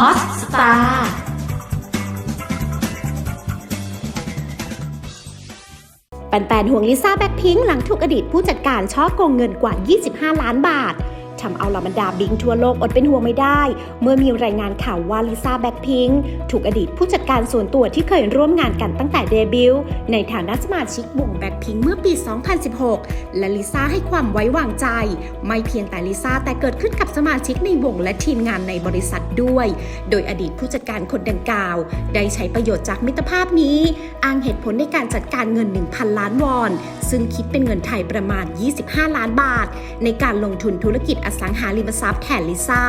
ฮอตสตาแปนๆห่วงลิซ่าแบ็คพิงค์หลังถูกอดีตผู้จัดการช่อโกงเงินกว่า 25 ล้านบาท ทำเอาเหล่าบรรดาบิงทั่วโลกอดเป็นห่วงไม่ได้ เมื่อมีรายงานข่าวว่าลิซ่าแบ็คพิงค์ถูกอดีตผู้จัดการส่วนตัวที่เคยร่วมงานกันตั้งแต่เดบิวต์ในฐานะสมาชิกวงแบ็คพิงค์เมื่อปี 2016 และลิซ่าให้ความไว้วางใจ ไม่เพียงแต่ลิซ่าแต่เกิดขึ้นกับสมาชิกในวงและทีมงานในบริษัทด้วย โดยอดีตผู้จัดการคนดังกล่าว ได้ใช้ประโยชน์จากมิตรภาพนี้ อ้างเหตุผลในการจัดการเงิน 1,000 ล้านวอน ซึ่งคิดเป็นเงินไทยประมาณ 25 ล้านบาท ในการลงทุนธุรกิจอสังหาริมทรัพย์แทนลิซ่า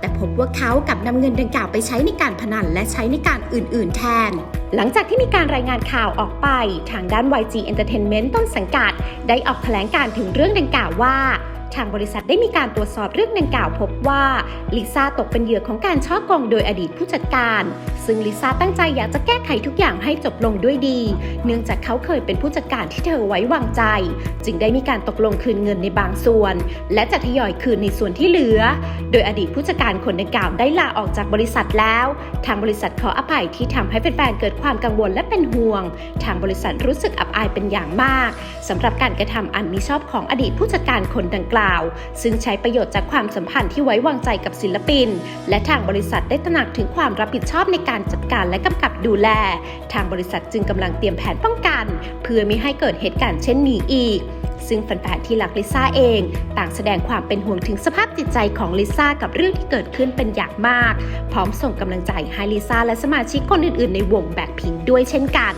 แต่พบว่าเขากับนำเงินดังกล่าวไปใช้ในการพนันและใช้ในการอื่น ๆ แทน หลังจากที่มีการรายงานข่าวออกไป ทางด้าน YG Entertainment ต้นสังกัด ได้ออกแถลงการถึงเรื่องดังกล่าวว่าทางบริษัทได้มีการตรวจสอบเรื่องดังกล่าวพบว่าลิซ่าตกเป็นเหยื่อของการช่อกงโดยอดีตผู้จัดการ ซึ่งลิซ่าตั้งใจอยากจะแก้ไขทุกอย่างให้จบลงด้วยดี เนื่องจากเขาเคยเป็นผู้จัดการที่เธอไว้วางใจ จึงได้มีการตกลงคืนเงินในบางส่วน และจะทยอยคืนในส่วนที่เหลือ โดยอดีตผู้จัดการคนดังกล่าวได้ลาออกจากบริษัทแล้ว ทางบริษัทขออภัยที่ทำให้แฟนๆเกิดความกังวลและเป็นห่วง ทางบริษัทรู้สึกอับอายเป็นอย่างมากสำหรับการกระทำอันมิชอบของอดีตผู้จัดการคนดังกล่าว ซึ่งใช้ประโยชน์จากความสัมพันธ์ที่ไว้วางใจกับศิลปิน และทางบริษัทได้ตระหนักถึงความรับผิดชอบในการการจัดการและกำกับดูแล ทางบริษัทจึงกำลังเตรียมแผนป้องกัน เพื่อไม่ให้เกิดเหตุการณ์เช่นนี้อีก ซึ่งแฟนๆที่รักลิซ่าเอง ต่างแสดงความเป็นห่วงถึงสภาพจิตใจของลิซ่ากับเรื่องที่เกิดขึ้นเป็นอย่างมาก พร้อมส่งกำลังใจให้ลิซ่าและสมาชิกคนอื่นๆ ในวงแบ็คพิงค์ด้วยเช่นกัน